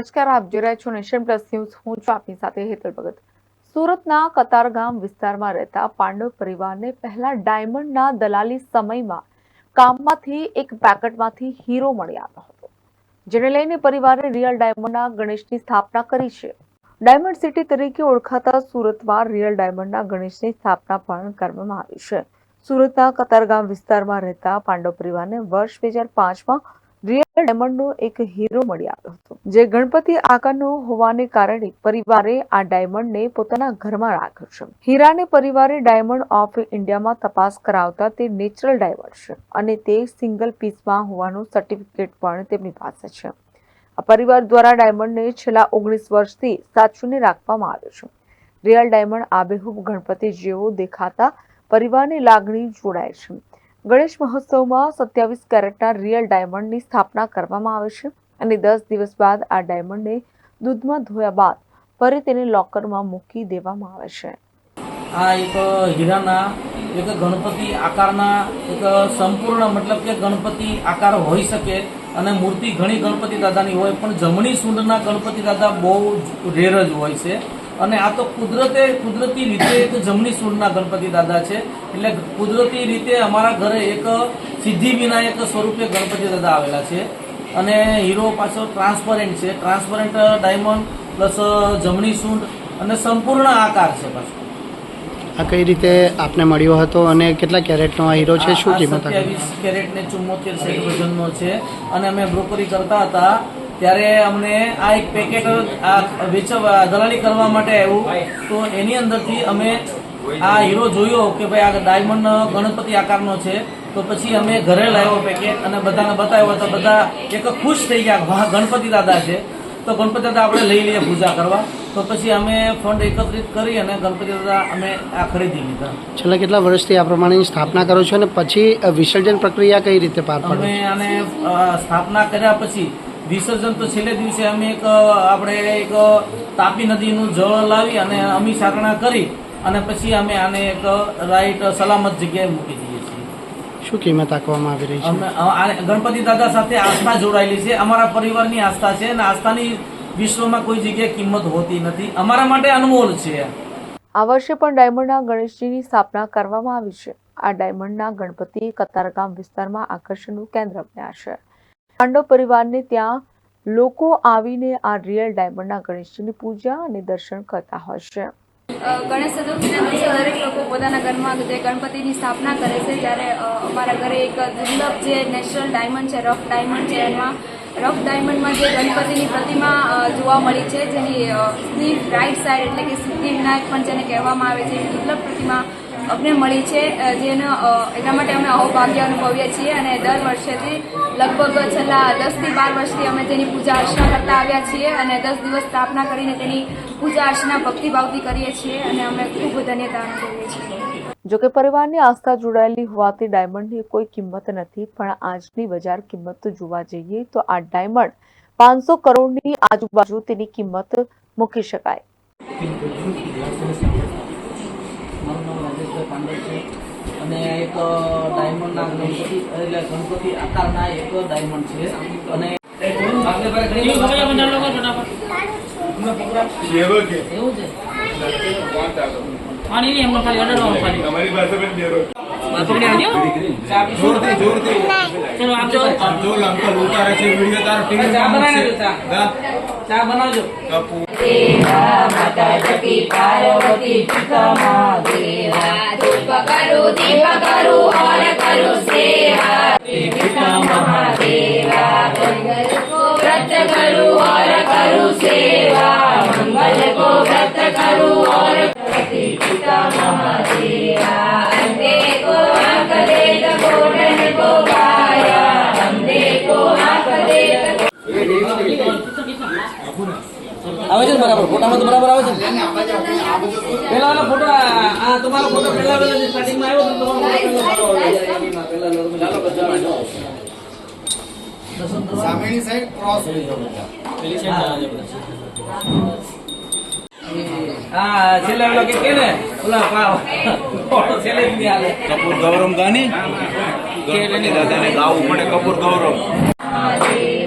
નમસ્કાર, આપ જોઈ રહ્યા છો નેશન પ્લસ ન્યૂઝ. હું છું આપની સાથે હેતલ ભગત. સુરતના કતારગામ વિસ્તારમાં રહેતા પાંડવ પરિવારને પહેલા ડાયમંડના દલાલી સમયમાં કામમાંથી એક પેકેટમાંથી હીરો મળી આવ્યો હતો, જેને લઈને પરિવારે રિયલ ડાયમંડના ગણેશની સ્થાપના કરી છે. ડાયમંડ સિટી તરીકે ઓળખાતા સુરતમાં રિયલ ડાયમંડના ગણેશની સ્થાપના પણ કરવામાં આવી છે. સુરતના કતારગામ વિસ્તારમાં રહેતા પાંડવ પરિવારને વર્ષ બે હજાર પાંચમાં રિયલ ડાયમંડનો એક હીરો મળી આવ્યો હતો, જે ગણપતિ આકારનો હોવાને કારણે પરિવારે આ ડાયમંડને પોતાના ઘરમાં રાખ્યો છે. હીરાને પરિવારે ડાયમંડ ઓફ ઇન્ડિયામાં તપાસ કરાવતા તે નેચરલ ડાયમંડ છે અને તે સિંગલ પીસમાં હોવાનું સર્ટિફિકેટ પણ તેમની પાસે છે. આ પરિવાર દ્વારા ડાયમંડને છેલ્લા ઓગણીસ વર્ષથી સાચવીને રાખવામાં આવ્યો છે. રિયલ ડાયમંડ આબેહૂબ ગણપતિ જેવો દેખાતા પરિવારની લાગણી જોડાય છે. ગણેશ મહોત્સવમાં સત્યાવીસ કેરેટના રિયલ ડાયમંડની સ્થાપના કરવામાં આવે છે અને દસ દિવસ બાદ આ ડાયમંડને દૂધમાં ધોયા બાદ ફરી તેને લોકરમાં મૂકી દેવામાં આવે છે. આ એક હીરાના, એક ગણપતિ આકારના, એક સંપૂર્ણ મતલબ કે ગણપતિ આકાર હોઈ શકે અને મૂર્તિ ઘણી ગણપતિ દાદાની હોય, પણ જમણી સૂંઢના ગણપતિ દાદા બહુ રેર જ હોય છે. અને આ તો કુદરતે કુદરતી રીતે એક જમણી સૂળના ગણપતિ દાદા છે. એટલે કુદરતી રીતે અમારા ઘરે એક સિદ્ધિ વિનાયક સ્વરૂપે ગણપતિ દાદા આવેલા છે. અને હીરો પાછો ટ્રાન્સપરન્ટ છે. ટ્રાન્સપરન્ટ ડાયમંડ પ્લસ જમણી સૂંઢ અને સંપૂર્ણ આકાર છે પાછો. આ કઈ રીતે આપને મળ્યો હતો અને કેટલા કેરેટનો આ હીરો છે? શું કિંમત? સત્યાવીસ કેરેટ ને ચુમ્મોતેર સેટ વજનનો છે. અને અમે બ્રોકરી કરતા હતા. ત્યારે અમને આ એક પેકેટ આ વેચવા દલાલી કરવા માટે આવ્યું. તો એની અંદરથી અમે આ હીરો જોયો કે ભાઈ આ ડાયમંડ ગણપતિ આકારનો છે. તો પછી અમે ઘરે લાવ્યો પેકેટ અને બધાને બતાવ્યો તો બધા એક ખુશ થઈ ગયા વાહ ગણપતિ દાદા છે. તો ગણપતિ દાદા આપણે લઈ લઈએ પૂજા કરવા. તો પછી અમે ફંડ એકત્રિત કરી અને ગણપતિ દાદા અમે આ ખરીદી લીધા. છેલ્લા કેટલા વર્ષથી આ પ્રમાણેની સ્થાપના કરો છો અને પછી વિસર્જન પ્રક્રિયા કઈ રીતે પાર પાડો અમે આને સ્થાપના કર્યા પછી વિસર્જન તો છેલ્લે દિવસે અમે એક આપણે એક તાપી નદીનું જળ લાવી અને અમી સાકણા કરી અને પછી અમે આને એક રાઈટ સલામત જગ્યાએ મૂકી દઈએ છીએ. શું કિંમત આપવામાં આવી રહી છે? ગણપતિ દાદા સાથે આસ્થા જોડાયેલી છે. અમારા પરિવારની આસ્થા છે અને આસ્થાની વિશ્વમાં કોઈ જગ્યાએ કિંમત હોતી નથી. અમારા માટે અનમોલ છે. આ વર્ષે પણ ડાયમંડના ગણેશજીની સ્થાપના કરવામાં આવી છે. આ ડાયમંડના ગણપતિ કતારગામ વિસ્તારમાં આકર્ષણનું કેન્દ્ર બન્યા છે. પાંડવ પરિવારને ત્યાં લોકો આવીને આ રિયલ ડાયમંડના ગણેશજીની પૂજા અને દર્શન કરતા છે. ગણેશ ચતુર્થીના દિવસે દરેક લોકો પોતાના ઘરમાં જે ગણપતિની સ્થાપના કરે છે, ત્યારે અમારા ઘરે એક દુર્લભ જે નેચરલ ડાયમંડ છે, રફ ડાયમંડ છે, એમાં રફ ડાયમંડમાં જે ગણપતિની પ્રતિમા જોવા મળી છે, જેની સ્લીવ રાઈટ સાઈડ એટલે કે સિદ્ધિ વિનાયક પણ જેને કહેવામાં આવે છે એ દુર્લભ પ્રતિમા અમને મળી છે જેનો એટલા એના માટે અમે અહોભાગ્ય અનુભવીએ છીએ અને દર વર્ષેથી લગભગ છેલ્લા દસથી બાર વર્ષથી અમે તેની પૂજા અર્ચના કરતા આવ્યા છીએ અને દસ દિવસ સ્થાપના કરીને તેની પૂજા અર્ચના ભક્તિભાવથી કરીએ છીએ અને અમે ખૂબ ધન્યતા અનુભવીએ છીએ. જોકે પરિવારની આસ્થા જોડાયેલી હોવાથી ડાયમંડની કોઈ કિંમત નથી પણ આજની બજાર કિંમત જોવા જઈએ તો આ ડાયમંડ પાંચસો કરોડની આજુબાજુ તેની કિંમત મૂકી શકાય. મારું નામ રાજેશભાઈ પાંડે છે. અને એક ડાયમંડના ગણપતિ એટલે ગણપતિ આકારના એક ડાયમંડ છે. અને એવું છે? પાણી નહીં એમનો ખાલી અડાડવાનું ખાલી તમારી પાસે પણ ચલો આપજો જો. અંકલ ઉતારે છે વીડિયો તારો ટીવી ચા બનાવજો ચા. ચા બનાવજો. આવે છે બરાબર? ફોટામાં તો બરાબર આવે છે ને? પેલા વાળો ફોટો આ તમારો ફોટો પેલા પેલા સ્ટાર્ટિંગમાં આવ્યો તો તમારો ફોટો પેલા પેલા નોર્મલ ચાલો બધા સામેની સાઈડ ક્રોસ હા છેલ્લે ઓલો કે કે ને? ઓલા પાવ ફોટો છેલ્લે જ નહીં હાલે કપૂર ગૌરમ ગાની? ગણપતિ દાદાને ગાવું પડે કપૂર ગૌરવ. Parvati